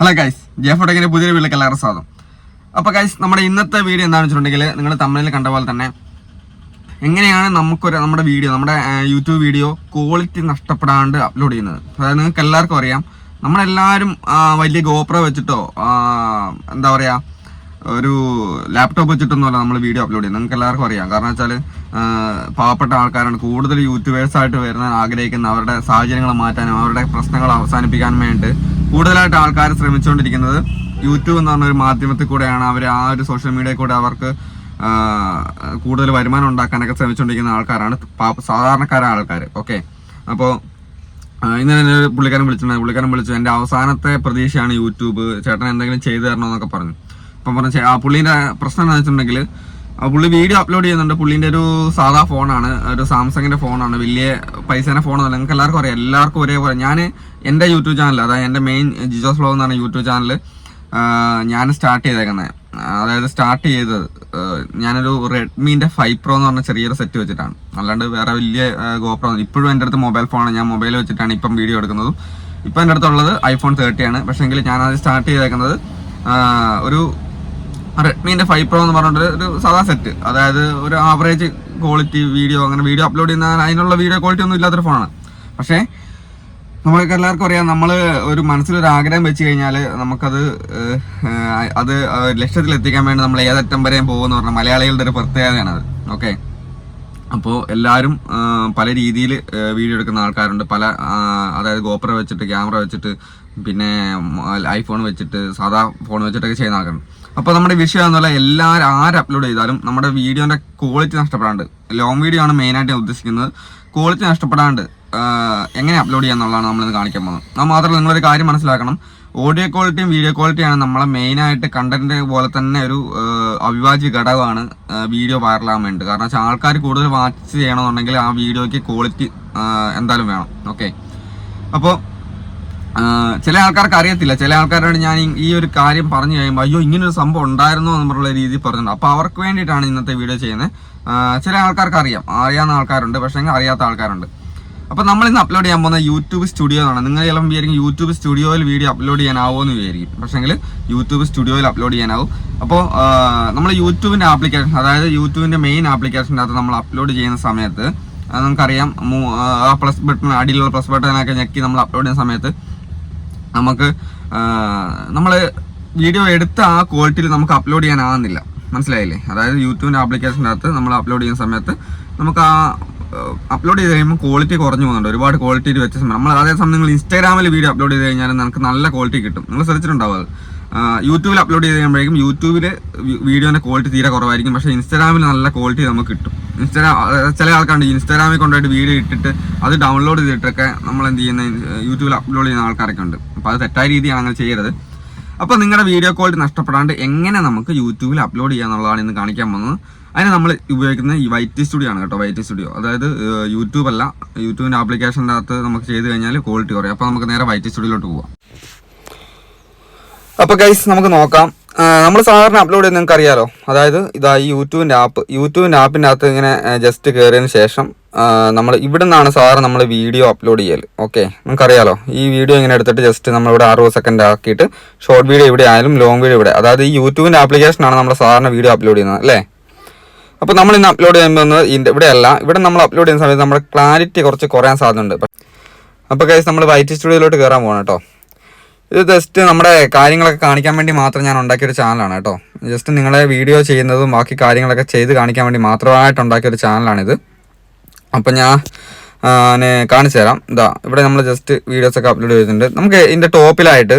Hello guys J ഫോട്ടോക്കിന്റെ പുതിയൊരു വീട്ടിലേക്ക് എല്ലാവരും സ്വാഗതം. അപ്പോൾ ഗൈസ് നമ്മുടെ ഇന്നത്തെ വീഡിയോ എന്താണെന്ന് വെച്ചിട്ടുണ്ടെങ്കിൽ നിങ്ങൾ തമിഴിൽ കണ്ട പോലെ തന്നെ എങ്ങനെയാണ് നമുക്കൊരു നമ്മുടെ വീഡിയോ നമ്മുടെ യൂട്യൂബ് വീഡിയോ ക്വാളിറ്റി നഷ്ടപ്പെടാണ്ട് അപ്ലോഡ് ചെയ്യുന്നത്. അതായത് നിങ്ങൾക്ക് എല്ലാവർക്കും അറിയാം. നമ്മളെല്ലാവരും വലിയ ഗോപ്ര വെച്ചിട്ടോ എന്താ പറയുക ഒരു ലാപ്ടോപ്പ് വെച്ചിട്ടൊന്നുമല്ല നമ്മൾ വീഡിയോ അപ്ലോഡ് ചെയ്യുന്നത്. നിങ്ങൾക്ക് എല്ലാവർക്കും അറിയാം. കാരണം വെച്ചാൽ പാവപ്പെട്ട ആൾക്കാരാണ്. കൂടുതൽ യൂട്യൂബേഴ്സായിട്ട് വരുന്ന ആഗ്രഹിക്കുന്ന അവരുടെ സാഹചര്യങ്ങൾ മാറ്റാനും അവരുടെ പ്രശ്നങ്ങൾ അവസാനിപ്പിക്കാനും വേണ്ടി കൂടുതലായിട്ട് ആൾക്കാർ ശ്രമിച്ചുകൊണ്ടിരിക്കുന്നത് യൂട്യൂബ് എന്ന് പറഞ്ഞ ഒരു മാധ്യമത്തിൽ കൂടെയാണ്. അവർ ആ ഒരു സോഷ്യൽ മീഡിയയിൽ കൂടെ അവർക്ക് കൂടുതൽ വരുമാനം ഉണ്ടാക്കാനൊക്കെ ശ്രമിച്ചുകൊണ്ടിരിക്കുന്ന ആൾക്കാരാണ്. സാധാരണക്കാരായ ആൾക്കാർ ഓക്കെ അപ്പോൾ ഇന്ന് തന്നെ ഒരു പുള്ളിക്കാരൻ വിളിച്ചിട്ടുണ്ടായി. പുള്ളിക്കാരൻ വിളിച്ചു എന്റെ അവസാനത്തെ പ്രതീക്ഷയാണ് യൂട്യൂബ് ചേട്ടൻ എന്തെങ്കിലും ചെയ്തു തരണമെന്നൊക്കെ പറഞ്ഞു. അപ്പം പറഞ്ഞു "ചേ- ആ പുള്ളീന്റെ പ്രശ്നം എന്താണെന്ന് വെച്ചിട്ടുണ്ടെങ്കിൽ പുള്ളി വീഡിയോ അപ്ലോഡ് ചെയ്യുന്നുണ്ട്. പുള്ളിന്റെ ഒരു സാധാ ഫോണാണ് ഒരു സാംസങ്ങിന്റെ ഫോണാണ് വലിയ പൈസേന്റെ ഫോണൊന്നുമല്ല നിങ്ങൾക്ക് എല്ലാവർക്കും അറിയാം. എല്ലാവർക്കും ഒരേപോലെ. ഞാൻ എന്റെ യൂട്യൂബ് ചാനൽ അതായത് എന്റെ മെയിൻ ജിജോസ് വ്ലോഗ് എന്ന് പറഞ്ഞ യൂട്യൂബ് ചാനൽ ഞാൻ സ്റ്റാർട്ട് ചെയ്തേക്കുന്നത് അതായത് സ്റ്റാർട്ട് ചെയ്തത് ഞാനൊരു റെഡ്മീന്റെ ഫൈവ് പ്രോ എന്ന് പറഞ്ഞ ചെറിയൊരു സെറ്റ് വെച്ചിട്ടാണ്. അല്ലാണ്ട് വേറെ വലിയ ഗോപ്രോ ഇപ്പോഴും എന്റെ അടുത്ത് മൊബൈൽ ഫോണാണ് ഞാൻ മൊബൈൽ വെച്ചിട്ടാണ് ഇപ്പം വീഡിയോ എടുക്കുന്നതും. ഇപ്പം എന്റെ അടുത്തുള്ളത് ഐഫോൺ തേർട്ടി ആണ്. പക്ഷേങ്കിൽ ഞാൻ അത് സ്റ്റാർട്ട് ചെയ്തേക്കുന്നത് ഒരു റെഡ്മീന്റെ ഫൈവ് പ്രോ എന്ന് പറഞ്ഞിട്ട് ഒരു സാധാ സെറ്റ് അതായത് ഒരു ആവറേജ് ക്വാളിറ്റി വീഡിയോ അങ്ങനെ വീഡിയോ അപ്ലോഡ് ചെയ്യുന്ന അതിനുള്ള വീഡിയോ ക്വാളിറ്റി ഒന്നും ഇല്ലാത്തൊരു ഫോണാണ് പക്ഷേ നമ്മൾക്ക് എല്ലാവർക്കും അറിയാം നമ്മൾ ഒരു മനസ്സിലൊരു ആഗ്രഹം വെച്ച് കഴിഞ്ഞാൽ നമുക്കത് അത് ലക്ഷ്യത്തിൽ എത്തിക്കാൻ വേണ്ടി നമ്മൾ ഏതറ്റം വരെയും പോകുമെന്ന് പറഞ്ഞാൽ മലയാളികളുടെ ഒരു പ്രത്യേകതയാണത് ഓക്കെ അപ്പോൾ എല്ലാവരും പല രീതിയിൽ വീഡിയോ എടുക്കുന്ന ആൾക്കാരുണ്ട്. പല അതായത് ഗോപ്ര വെച്ചിട്ട് ക്യാമറ വെച്ചിട്ട് പിന്നെ ഐഫോൺ വെച്ചിട്ട് സാധാ ഫോൺ വെച്ചിട്ടൊക്കെ ചെയ്യുന്ന ആൾക്കാരുണ്ട്. അപ്പോൾ നമ്മുടെ വിഷയം എന്നുള്ള എല്ലാവരും ആര് അപ്ലോഡ് ചെയ്താലും നമ്മുടെ വീഡിയോന്റെ ക്വാളിറ്റി നഷ്ടപ്പെടാണ്ട്. ലോങ് വീഡിയോ ആണ് മെയിനായിട്ട് ഞാൻ ഉദ്ദേശിക്കുന്നത്. ക്വാളിറ്റി നഷ്ടപ്പെടാണ്ട് എങ്ങനെ അപ്ലോഡ് ചെയ്യാന്നുള്ളതാണ് നമ്മളിന്ന് കാണിക്കാൻ പോകുന്നത്. അത് മാത്രമല്ല നിങ്ങളൊരു കാര്യം മനസ്സിലാക്കണം. ഓഡിയോ ക്വാളിറ്റിയും വീഡിയോ ക്വാളിറ്റിയാണ് നമ്മളെ മെയിനായിട്ട് കണ്ടന്റ് പോലെ തന്നെ ഒരു അവിഭാജ്യ ഘടകമാണ് വീഡിയോ വൈറലാകാൻ വേണ്ടി കാരണം വെച്ചാൽ ആൾക്കാർ കൂടുതൽ വാച്ച് ചെയ്യണമെന്നുണ്ടെങ്കിൽ ആ വീഡിയോയ്ക്ക് ക്വാളിറ്റി എന്തായാലും വേണം. ഓക്കെ അപ്പോൾ ചില ആൾക്കാർക്ക് അറിയത്തില്ല. ചില ആൾക്കാരോട് ഞാൻ ഈ- ഒരു കാര്യം പറഞ്ഞു കഴിയുമ്പോൾ അയ്യോ ഇങ്ങനെ ഒരു സംഭവം ഉണ്ടായിരുന്നോ എന്നുള്ള രീതിയിൽ പറഞ്ഞിട്ടുണ്ട്. അപ്പോൾ അവർക്ക് വേണ്ടിയിട്ടാണ് ഇന്നത്തെ വീഡിയോ ചെയ്യുന്നത്. ചില ആൾക്കാർക്ക് അറിയാം. അറിയാവുന്ന ആൾക്കാരുണ്ട് പക്ഷേ അറിയാത്ത ആൾക്കാരുണ്ട്. അപ്പോൾ നമ്മൾ ഇന്ന് അപ്ലോഡ് ചെയ്യാൻ പോകുന്ന യൂട്യൂബ് സ്റ്റുഡിയോ ആണ് നിങ്ങൾ ചിലപ്പോൾ വിചാരിക്കും യൂട്യൂബ് സ്റ്റുഡിയോയിൽ വീഡിയോ അപ്ലോഡ് ചെയ്യാനാവുമോ എന്ന് വിചാരിക്കും പക്ഷേങ്കിൽ യൂട്യൂബ് സ്റ്റുഡിയോയിൽ അപ്ലോഡ് ചെയ്യാനാവും. അപ്പോൾ നമ്മൾ യൂട്യൂബിന്റെ ആപ്ലിക്കേഷൻ അതായത് യൂട്യൂബിന്റെ മെയിൻ ആപ്ലിക്കേഷന്റെ അകത്ത് നമ്മൾ അപ്ലോഡ് ചെയ്യുന്ന സമയത്ത് നമുക്കറിയാം. ആ പ്ലസ് ബട്ടൺ അടിയിലുള്ള പ്ലസ് ബട്ടനൊക്കെ ഞെക്കി നമ്മൾ അപ്ലോഡ് ചെയ്യുന്ന സമയത്ത് നമുക്ക് നമ്മൾ വീഡിയോ എടുത്ത ആ ക്വാളിറ്റിയിൽ നമുക്ക് അപ്ലോഡ് ചെയ്യാനാകുന്നില്ല മനസ്സിലായില്ലേ? അതായത് യൂട്യൂബിന്റെ ആപ്ലിക്കേഷന്റെ അകത്ത് നമ്മൾ അപ്ലോഡ് ചെയ്യുന്ന സമയത്ത് നമുക്ക് ആ അപ്ലോഡ് ചെയ്ത് കഴിയുമ്പോൾ ക്വാളിറ്റി കുറഞ്ഞു പോകുന്നുണ്ട്. ഒരുപാട് ക്വാളിറ്റിയിൽ വെച്ച നമ്മൾ അതേസമയം നിങ്ങൾ ഇൻസ്റ്റാഗ്രാമിൽ വീഡിയോ അപ്ലോഡ് ചെയ്ത് കഴിഞ്ഞാൽ നമുക്ക് നല്ല ക്വാളിറ്റി കിട്ടും. നിങ്ങൾ ശ്രദ്ധിച്ചിട്ടുണ്ടാവും അത്. യൂട്യൂബിൽ അപ്ലോഡ് ചെയ്ത് കഴിയുമ്പോഴേക്കും യൂട്യൂബിൽ വീഡിയോന്റെ ക്വാളിറ്റി തീരെ കുറവായിരിക്കും. പക്ഷേ ഇൻസ്റ്റാഗ്രാമിൽ നല്ല ക്വാളിറ്റി നമുക്ക് കിട്ടും. ഇൻസ്റ്റാഗ്രാം ചില ആൾക്കാരുണ്ട് ഇൻസ്റ്റാഗ്രാമിൽ കൊണ്ടുപോയിട്ട് വീഡിയോ ഇട്ടിട്ട് അത് ഡൗൺലോഡ് ചെയ്തിട്ടൊക്കെ നമ്മൾ എന്ത് ചെയ്യുന്ന യൂട്യൂബിൽ അപ്ലോഡ് ചെയ്യുന്ന ആൾക്കാരൊക്കെ ഉണ്ട്. അപ്പോൾ അത് തെറ്റായ രീതിയാണ് അങ്ങനെ ചെയ്യരുത്. അപ്പോൾ നിങ്ങളുടെ വീഡിയോ ക്വാളിറ്റി നഷ്ടപ്പെടാണ്ട് എങ്ങനെ നമുക്ക് യൂട്യൂബിൽ അപ്ലോഡ് ചെയ്യാന്നുള്ളതാണ് ഇന്ന് കാണിക്കാൻ പോകുന്നത്. അതിന് നമ്മൾ ഉപയോഗിക്കുന്ന ഈ വൈറ്റ് സ്റ്റുഡിയോ ആണ് കേട്ടോ വൈറ്റ് സ്റ്റുഡിയോ അതായത് യൂട്യൂബ് അല്ല യൂട്യൂബിന്റെ ആപ്ലിക്കേഷന്റെ അകത്ത് നമുക്ക് ചെയ്ത് കഴിഞ്ഞാൽ ക്വാളിറ്റി കുറയും. അപ്പോൾ നമുക്ക് നേരെ വൈറ്റ് സ്റ്റുഡിയോയിലോട്ട് പോവാം. അപ്പോൾ ഗൈസ് നമുക്ക് നോക്കാം. നമ്മൾ സാധാരണ അപ്ലോഡ് ചെയ്യുന്നത് നിങ്ങൾക്ക് അറിയാലോ. അതായത് ഇതാ ഈ യൂട്യൂബിന്റെ ആപ്പ് യൂട്യൂബിന്റെ ആപ്പിന്റെ അകത്ത് ഇങ്ങനെ ജസ്റ്റ് കയറിയതിന് ശേഷം നമ്മൾ ഇവിടെ നിന്നാണ് സാധാരണ നമ്മൾ വീഡിയോ അപ്ലോഡ് ചെയ്യൽ ഓക്കെ നിങ്ങൾക്കറിയാലോ ഈ വീഡിയോ ഇങ്ങനെ എടുത്തിട്ട് ജസ്റ്റ് നമ്മളിവിടെ അറുപത് സെക്കൻഡ് ആക്കിയിട്ട് ഷോർട്ട് വീഡിയോ ഇവിടെ ആയാലും ലോങ് വീഡിയോ ഇവിടെ അതായത് ഈ യൂട്യൂബിന്റെ ആപ്ലിക്കേഷനാണ് നമ്മൾ സാധാരണ വീഡിയോ അപ്ലോഡ് ചെയ്യുന്നത് അല്ലേ? അപ്പോൾ നമ്മൾ ഇന്ന് അപ്ലോഡ് ചെയ്യുമ്പോൾ ഇവിടെ അല്ല ഇവിടെ നമ്മൾ അപ്ലോഡ് ചെയ്യുന്ന സമയത്ത് നമ്മുടെ ക്ലാരിറ്റി കുറച്ച് കുറയാൻ സാധ്യതയുണ്ട്. അപ്പോൾ ഗൈസ് നമ്മൾ വൈറ്റ് സ്റ്റുഡിയോയിലോട്ട് കയറാൻ പോകണം കേട്ടോ. ഇത് ജസ്റ്റ് നമ്മുടെ കാര്യങ്ങളൊക്കെ കാണിക്കാൻ വേണ്ടി മാത്രം ഞാൻ ഉണ്ടാക്കിയൊരു ചാനലാണ് കേട്ടോ. ജസ്റ്റ് നിങ്ങളെ വീഡിയോ ചെയ്യുന്നതും ബാക്കി കാര്യങ്ങളൊക്കെ ചെയ്ത് കാണിക്കാൻ വേണ്ടി മാത്രമായിട്ട് ഉണ്ടാക്കിയൊരു ചാനലാണിത് അപ്പം ഞാൻ കാണിച്ചു തരാം. ഇതാ ഇവിടെ നമ്മൾ ജസ്റ്റ് വീഡിയോസൊക്കെ അപ്ലോഡ് ചെയ്തിട്ടുണ്ട്. നമുക്ക് ഇതിന്റെ ടോപ്പിലായിട്ട്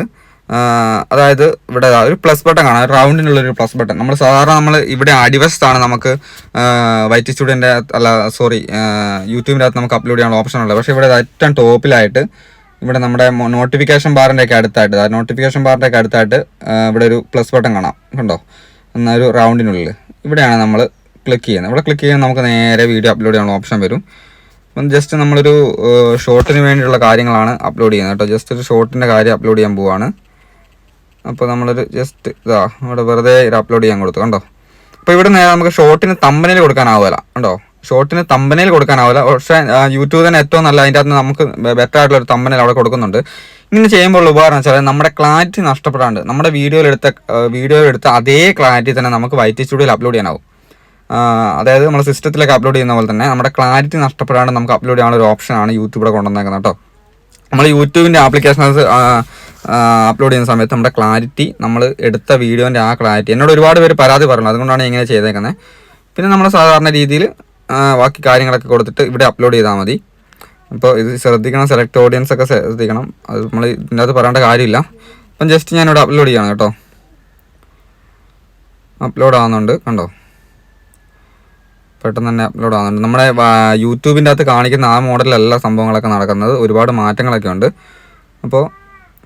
അതായത് ഇവിടെ ഒരു പ്ലസ് ബട്ടൺ കാണാം. റൗണ്ടിനുള്ള ഒരു പ്ലസ് ബട്ടൺ നമ്മൾ സാധാരണ നമ്മൾ ഇവിടെ അടിവശത്താണ് നമുക്ക് വൈറ്റ് സ്റ്റുഡിയോന്റെ അല്ല സോറി യൂട്യൂബിന്റെ അകത്ത് നമുക്ക് അപ്ലോഡ് ചെയ്യാനുള്ള ഓപ്ഷൻ ഉള്ളത്. പക്ഷേ ഇവിടെ ഏറ്റവും ടോപ്പിലായിട്ട് ഇവിടെ നമ്മുടെ നോട്ടിഫിക്കേഷൻ ബാറിന്റെ ഒക്കെ അടുത്തായിട്ട് നോട്ടിഫിക്കേഷൻ ബാറിന്റെ ഒക്കെ അടുത്തായിട്ട് ഇവിടെ ഒരു പ്ലസ് ബട്ടൺ കാണാം. കണ്ടോ? എന്നാൽ ഒരു റൗണ്ടിനുള്ളിൽ ഇവിടെയാണ് നമ്മൾ ക്ലിക്ക് ചെയ്യുന്നത്. ഇവിടെ ക്ലിക്ക് ചെയ്യുമ്പോൾ നമുക്ക് നേരെ വീഡിയോ അപ്ലോഡ് ചെയ്യാനുള്ള ഓപ്ഷൻ വരും. അപ്പം ജസ്റ്റ് നമ്മളൊരു ഷോർട്ടിന് വേണ്ടിയുള്ള കാര്യങ്ങളാണ് അപ്ലോഡ് ചെയ്യുന്നത് കേട്ടോ. ജസ്റ്റ് ഒരു ഷോർട്ടിന്റെ കാര്യം അപ്ലോഡ് ചെയ്യാൻ പോവാണ്. അപ്പോൾ നമ്മളൊരു ജസ്റ്റ് ഇതാ ഇവിടെ വെറുതെ ഇത് അപ്ലോഡ് ചെയ്യാൻ കൊടുത്തു. കണ്ടോ? അപ്പോൾ ഇവിടെ നേരെ നമുക്ക് ഷോർട്ടിന് തമ്പനിൽ കൊടുക്കാനാവില്ല കണ്ടോ? ഷോർട്ടിന് തമ്പനയിൽ കൊടുക്കാനാവില്ല. പക്ഷേ യൂട്യൂബ് തന്നെ ഏറ്റവും നല്ല അതിന്റെ അകത്ത് നമുക്ക് ബെറ്റർ ആയിട്ടുള്ള ഒരു തമ്പനയിൽ അവിടെ കൊടുക്കുന്നുണ്ട്. ഇങ്ങനെ ചെയ്യുമ്പോൾ ഉപകാരം വെച്ചാൽ നമ്മുടെ ക്ലാരിറ്റി നഷ്ടപ്പെടാണ്ട് നമ്മുടെ വീഡിയോയിൽ എടുത്ത അതേ ക്ലാരിറ്റി തന്നെ നമുക്ക് വൈറ്റ് സ്റ്റുഡിയോയിൽ അപ്ലോഡ് ചെയ്യാനാവും. അതായത് നമ്മൾ സിസ്റ്റത്തിലൊക്കെ അപ്ലോഡ് ചെയ്യുന്ന പോലെ തന്നെ നമ്മുടെ ക്ലാരിറ്റി നഷ്ടപ്പെടാണ്ട് നമുക്ക് അപ്ലോഡ് ചെയ്യാനുള്ള ഒരു ഓപ്ഷനാണ് യൂട്യൂബിടെ കൊണ്ടുവന്നേക്കുന്നത് കേട്ടോ. നമ്മൾ യൂട്യൂബിന്റെ ആപ്ലിക്കേഷൻസ് അപ്ലോഡ് ചെയ്യുന്ന സമയത്ത് നമ്മുടെ ക്ലാരിറ്റി നമ്മൾ എടുത്ത വീഡിയോന്റെ ആ ക്ലാരിറ്റി എന്നോട് ഒരുപാട് പേര് പരാതി പറഞ്ഞു അതുകൊണ്ടാണ് ഇങ്ങനെ ചെയ്തേക്കുന്നത് പിന്നെ നമ്മൾ സാധാരണ രീതിയിൽ ബാക്കി കാര്യങ്ങളൊക്കെ കൊടുത്തിട്ട് ഇവിടെ അപ്ലോഡ് ചെയ്താൽ മതി. അപ്പോൾ ഇത് ശ്രദ്ധിക്കണം സെലക്ട് ഓഡിയൻസ് ഒക്കെ ശ്രദ്ധിക്കണം. അത് നമ്മൾ ഇതിന്റെ അകത്ത് പറയേണ്ട കാര്യമില്ല. അപ്പം ജസ്റ്റ് ഞാനിവിടെ അപ്ലോഡ് ചെയ്യണം കേട്ടോ. അപ്ലോഡ് ആവുന്നുണ്ട് കണ്ടോ? പെട്ടെന്ന് തന്നെ അപ്ലോഡ് ആവുന്നുണ്ട്. നമ്മുടെ യൂട്യൂബിന്റെ അകത്ത് കാണിക്കുന്ന ആ മോഡലല്ല സംഭവങ്ങളൊക്കെ നടക്കുന്നത്. ഒരുപാട് മാറ്റങ്ങളൊക്കെ ഉണ്ട്. അപ്പോൾ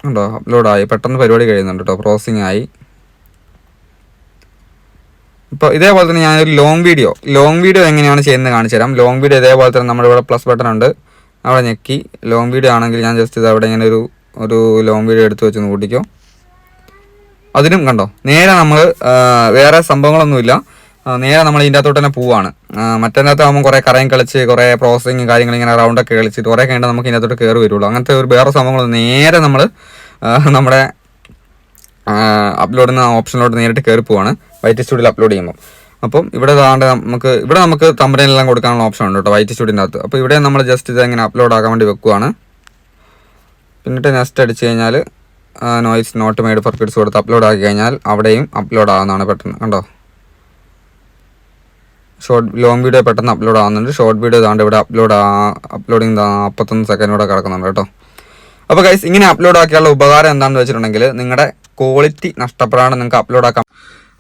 ഉണ്ടോ അപ്ലോഡായി പെട്ടെന്ന് പരിപാടി കഴിയുന്നുണ്ട് കേട്ടോ. പ്രോസസ്സിങ് ആയി. ഇപ്പോൾ ഇതേപോലെ തന്നെ ഞാനൊരു ലോങ് വീഡിയോ ലോങ് വീഡിയോ എങ്ങനെയാണ് ചെയ്യുന്നത് കാണിച്ചു തരാം. ലോങ് വീഡിയോ ഇതേപോലെ തന്നെ നമ്മുടെ ഇവിടെ പ്ലസ് ബട്ടൺ ഉണ്ട്. അവിടെ ഞെക്കി. ലോങ് വീഡിയോ ആണെങ്കിൽ ഞാൻ ജസ്റ്റ് ഇത് അവിടെ ഇങ്ങനെ ഒരു ഒരു ലോങ് വീഡിയോ എടുത്തു വെച്ച് കൂട്ടിക്കോ. അതിനും കണ്ടോ നേരെ നമ്മൾ വേറെ സംഭവങ്ങളൊന്നുമില്ല. നേരെ നമ്മൾ ഇതിന്റെ അകത്തോട്ട് തന്നെ പോവാണ്. മറ്റേതിനകത്ത് ആകുമ്പോൾ കുറേ കറയും കളിച്ച് കുറേ പ്രോസസ്സിങ് കാര്യങ്ങൾ ഇങ്ങനെ റൗണ്ടൊക്കെ കളിച്ചിട്ട് കുറേ കഴിഞ്ഞാൽ നമുക്ക് ഇതിന്റെ അകത്തോട്ട് കയറി വരുള്ളൂ. അങ്ങനത്തെ ഒരു വേറെ സംഭവങ്ങളൊന്നും നേരെ നമ്മൾ നമ്മുടെ അപ്ലോഡ് ചെയ്യുന്ന ഓപ്ഷനിലോട്ട് നേരിട്ട് കയറി പോവാണ്. വൈറ്റ് സ്റ്റുഡിയോയിൽ അപ്ലോഡ് ചെയ്യുമ്പോൾ അപ്പം ഇവിടെ താണ്ട് നമുക്ക് ഇവിടെ നമുക്ക് തമ്പനെല്ലാം കൊടുക്കാനുള്ള ഓപ്ഷൻ ഉണ്ട് കേട്ടോ വൈറ്റ് സ്റ്റുഡിയോന്റെ അകത്ത് അപ്പോൾ ഇവിടെ നമ്മൾ ജസ്റ്റ് ഇത് അപ്ലോഡ് ആക്കാൻ വേണ്ടി വെക്കുവാണ്. പിന്നിട്ട് നെക്സ്റ്റ് അടിച്ച് കഴിഞ്ഞാൽ noise not made for kids കൊടുത്ത് അപ്ലോഡ് ആക്കി കഴിഞ്ഞാൽ അവിടെയും അപ്ലോഡ് ആകുന്നതാണ് പെട്ടെന്ന് കണ്ടോ? ഷോർട്ട് ലോങ് വീഡിയോ പെട്ടെന്ന് അപ്ലോഡ് ആകുന്നുണ്ട് ഷോർട്ട് വീഡിയോ താണ്ട് ഇവിടെ അപ്ലോഡ് അപ്ലോഡിങ് നാൽപ്പത്തൊന്ന് സെക്കൻഡ് കൂടെ കിടക്കുന്നുണ്ട് കേട്ടോ. അപ്പോൾ ഗൈസ് ഇങ്ങനെ അപ്ലോഡ് ആക്കിയുള്ള ഉപകാരം എന്താണെന്ന് വെച്ചിട്ടുണ്ടെങ്കിൽ നിങ്ങളുടെ ക്വാളിറ്റി നഷ്ടപ്പെടാണ്ട് നിങ്ങൾക്ക് അപ്ലോഡ് ആക്കാം.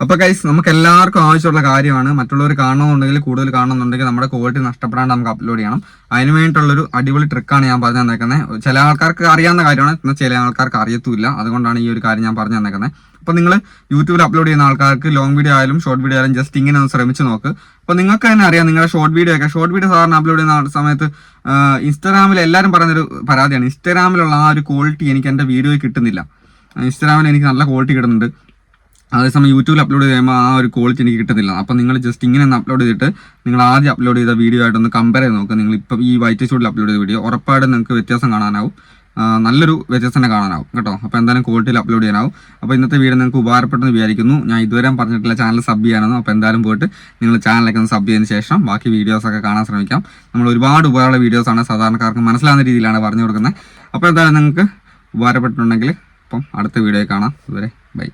അപ്പോൾ കൈസ് നമുക്ക് എല്ലാവർക്കും ആവശ്യമുള്ള കാര്യമാണ്. മറ്റുള്ളവർ കാണണമെന്നുണ്ടെങ്കിൽ കൂടുതൽ കാണണമെന്നുണ്ടെങ്കിൽ നമ്മുടെ ക്വാളിറ്റി നഷ്ടപ്പെടാണ്ട് നമുക്ക് അപ്ലോഡ് ചെയ്യണം. അതിന് വേണ്ടിയിട്ടുള്ളൊരു അടിപൊളി ട്രിക്കാണ് ഞാൻ പറഞ്ഞു തന്നേക്കുന്നത് ചില ആൾക്കാർക്ക് അറിയാവുന്ന കാര്യമാണ് എന്നാൽ ചില ആൾക്കാർക്ക് അറിയത്തുമില്ല. അതുകൊണ്ടാണ് ഈ ഒരു കാര്യം ഞാൻ പറഞ്ഞു തന്നേക്കുന്നത് അപ്പോൾ നിങ്ങൾ യൂട്യൂബിൽ അപ്ലോഡ് ചെയ്യുന്ന ആൾക്കാർക്ക് ലോങ് വീഡിയോ ആയാലും ഷോർട്ട് വീഡിയോ ആയാലും ജസ്റ്റ് ഇങ്ങനെ ഒന്ന് ശ്രമിച്ചു നോക്ക്. അപ്പോൾ നിങ്ങൾക്ക് തന്നെ അറിയാം നിങ്ങളുടെ ഷോർട്ട് വീഡിയോ ഒക്കെ ഷോർട്ട് വീഡിയോ സാധാരണ അപ്ലോഡ് ചെയ്യുന്ന സമയത്ത് ഇൻസ്റ്റാഗ്രാമിൽ എല്ലാവരും പറയുന്നൊരു പരാതിയാണ്. ഇൻസ്റ്റാഗ്രാമിലുള്ള ആ ഒരു ക്വാളിറ്റി എനിക്ക് എന്റെ വീഡിയോയിൽ കിട്ടുന്നില്ല. ഇൻസ്റ്റാഗ്രാമിൽ എനിക്ക് നല്ല ക്വാളിറ്റി കിട്ടുന്നുണ്ട്. അതേസമയം യൂട്യൂബിൽ അപ്ലോഡ് ചെയ്യുമ്പോൾ ആ ഒരു ക്വാളിറ്റി എനിക്ക് കിട്ടുന്നില്ല അപ്പോൾ നിങ്ങൾ ജസ്റ്റ് ഇങ്ങനെ ഒന്ന് അപ്ലോഡ് ചെയ്തിട്ട് നിങ്ങൾ ആദ്യം അപ്ലോഡ് ചെയ്ത വീഡിയോ ആയിട്ടൊന്ന് കമ്പയർ ചെയ്ത് നോക്കുക നിങ്ങൾ ഇപ്പം ഈ വൈറ്റ് ഷൂട്ടിൽ അപ്ലോഡ് ചെയ്ത വീഡിയോ ഉറപ്പായിട്ടും നിങ്ങൾക്ക് വ്യത്യാസം കാണാനാവും. നല്ലൊരു വ്യത്യാസം തന്നെ കാണാനാവും കേട്ടോ. അപ്പോൾ എന്തായാലും ക്വാളിറ്റിയിൽ അപ്ലോഡ് ചെയ്യാനാവും. അപ്പോൾ ഇന്നത്തെ വീഡിയോ നിങ്ങൾക്ക് ഉപകാരപ്പെട്ടെന്ന് വിചാരിക്കുന്നു. ഞാൻ ഇതുവരെ പറഞ്ഞിട്ടില്ല ചാനൽ സബ് ചെയ്യാനൊന്നും. അപ്പോൾ എന്തായാലും പോയിട്ട് നിങ്ങൾ ചാനലൊക്കെ ഒന്ന് സബ് ചെയ്തതിന് ശേഷം ബാക്കി വീഡിയോസൊക്കെ കാണാൻ ശ്രമിക്കാം. നമ്മൾ ഒരുപാട് ഉപകാരമുള്ള വീഡിയോസാണ് സാധാരണക്കാർക്ക് മനസ്സിലാകുന്ന രീതിയിലാണ് പറഞ്ഞു കൊടുക്കുന്നത്. അപ്പോൾ എന്തായാലും നിങ്ങൾക്ക് ഉപകാരപ്പെട്ടിട്ടുണ്ടെങ്കിൽ അപ്പം അടുത്ത വീഡിയോ കാണാം. ഇതുവരെ ബൈ.